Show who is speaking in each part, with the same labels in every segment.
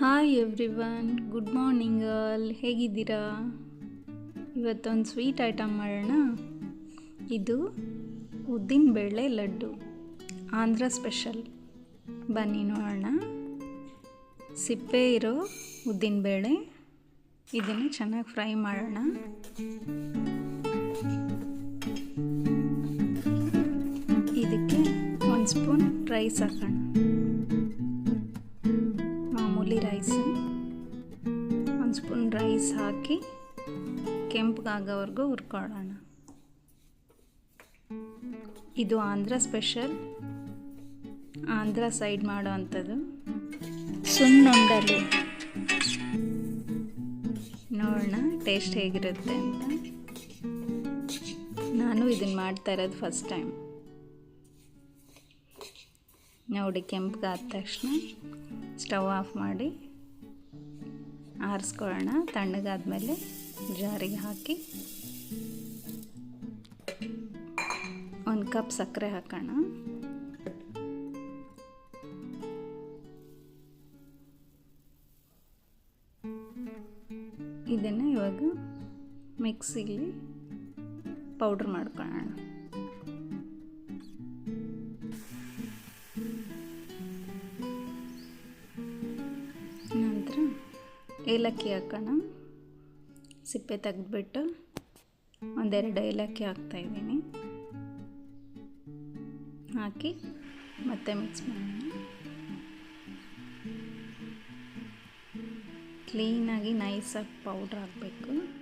Speaker 1: Hi everyone good morning all ಹೇಗಿದ್ದೀರಾ? ಇವತ್ತೊಂದು sweet item ಮಾಡೋಣ. ಇದು ಉದ್ದಿನ ಬೇಳೆ ಲಡ್ಡು, ಆಂಧ್ರ ಸ್ಪೆಷಲ್ ಬನ್ನಿ ನೋಡೋಣ. ಸಿಪ್ಪೆ ಇರೋ ಉದ್ದಿನ ಬೇಳೆ, ಇದನ್ನು ಚೆನ್ನಾಗಿ ಫ್ರೈ ಮಾಡೋಣ. ಇದಕ್ಕೆ ಒಂದು ಸ್ಪೂನ್ ರೈಸ್ ಹಾಕೋಣ. ಸ್ಪೂನ್ ರೈಸ್ ಹಾಕಿ ಕೆಂಪಗಾಗೋವರೆಗೂ ಹುರ್ಕೊಳ್ಳೋಣ. ಇದು ಆಂಧ್ರ ಸ್ಪೆಷಲ್. ಆಂಧ್ರ ಸೈಡ್ ಮಾಡೋ ಅಂಥದ್ದು. ಸುಣ್ಣುಂಡಲು ನೋಡೋಣ, ಟೇಸ್ಟ್ ಹೇಗಿರುತ್ತೆ ಅಂತ. ನಾನು ಇದನ್ನು ಮಾಡ್ತಾ ಇರೋದು ಫಸ್ಟ್ ಟೈಮ್. ನೋಡಿ, ಕೆಂಪಗಾದ ತಕ್ಷಣ ಸ್ಟವ್ ಆಫ್ ಮಾಡಿ ಆರಿಸ್ಕೊಳ್ಳೋಣ. ತಣ್ಣಗಾದ್ಮೇಲೆ ಜಾರಿಗೆ ಹಾಕಿ ಒಂದು ಕಪ್ ಸಕ್ಕರೆ ಹಾಕೋಣ. ಇದನ್ನು ಇವಾಗ ಮಿಕ್ಸಿಲಿ ಪೌಡ್ರ್ ಮಾಡ್ಕೊಳ್ಳೋಣ. ನಂತರ ಏಲಕ್ಕಿ ಹಾಕೋಣ. ಸಿಪ್ಪೆ ತೆಗೆದ್ಬಿಟ್ಟು ಒಂದೆರಡು ಏಲಕ್ಕಿ ಹಾಕ್ತಾಯಿದ್ದೀನಿ ಹಾಕಿ ಮತ್ತೆ ಮಿಕ್ಸ್ ಮಾಡೋಣ. ಕ್ಲೀನಾಗಿ ನೈಸಾಗಿ ಪೌಡ್ರ್ ಹಾಕಬೇಕು.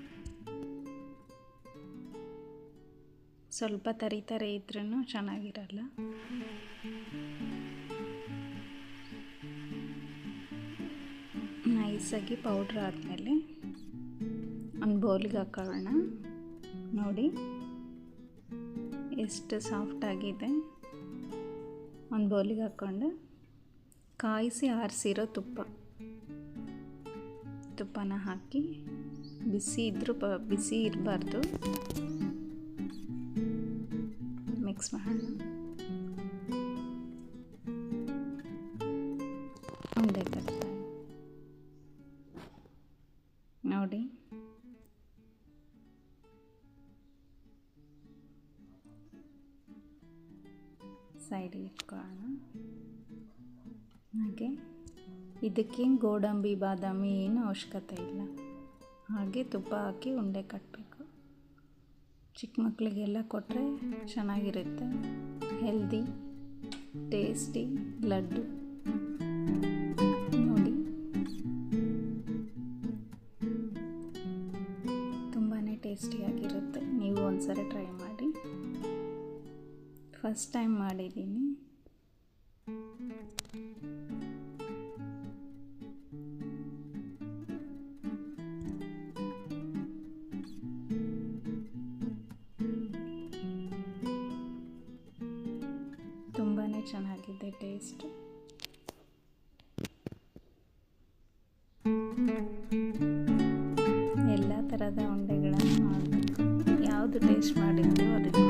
Speaker 1: ಸ್ವಲ್ಪ ತರಿತಾರೆ ತರಿ ಇದ್ರೂ ಚೆನ್ನಾಗಿರಲ್ಲ. ನೈಸಾಗಿ ಪೌಡ್ರ್ ಆದಮೇಲೆ ಒಂದು ಬೌಲ್ಗೆ ಹಾಕೊಳ್ಳೋಣ. ನೋಡಿ, ಎಷ್ಟು ಸಾಫ್ಟಾಗಿದೆ ಒಂದು ಬೌಲಿಗೆ ಹಾಕ್ಕೊಂಡು ಕಾಯಿಸಿ ಆರಿಸಿರೋ ತುಪ್ಪ. ತುಪ್ಪನ ಹಾಕಿ ಬಿಸಿ ಇದ್ದರೂ ಪ, ಬಿಸಿ ಇರಬಾರ್ದು. ಮಿಕ್ಸ್ ಮಾಡೋಣ. ಒಂದೇ ನೋಡಿ. ಸೈಡಿಗೆ ಇಟ್ಕೊಳ್ಳೋಣ. ಹಾಗೆ. ಇದಕ್ಕೇನು ಗೋಡಂಬಿ, ಬಾದಾಮಿ ಏನು ಅವಶ್ಯಕತೆ ಇಲ್ಲ. ಹಾಗೆ ತುಪ್ಪ ಹಾಕಿ ಉಂಡೆ ಕಟ್ಟಬೇಕು ಚಿಕ್ಕ ಮಕ್ಕಳಿಗೆಲ್ಲ ಕೊಟ್ಟರೆ ಚೆನ್ನಾಗಿರುತ್ತೆ. Healthy tasty laddu. ನೀವು ಒಂದ್ಸರಿ ಟ್ರೈ ಮಾಡಿ. ಫಸ್ಟ್ ಟೈಮ್ ಮಾಡಿದ್ದೀನಿ. ತುಂಬಾ ಚೆನ್ನಾಗಿದೆ ಟೇಸ್ಟ್ ಎಲ್ಲ ಥರದ ಯಾವುದು ಟೇಸ್ಟ್ ಮಾಡಿದ್ದು ಅದಕ್ಕೆ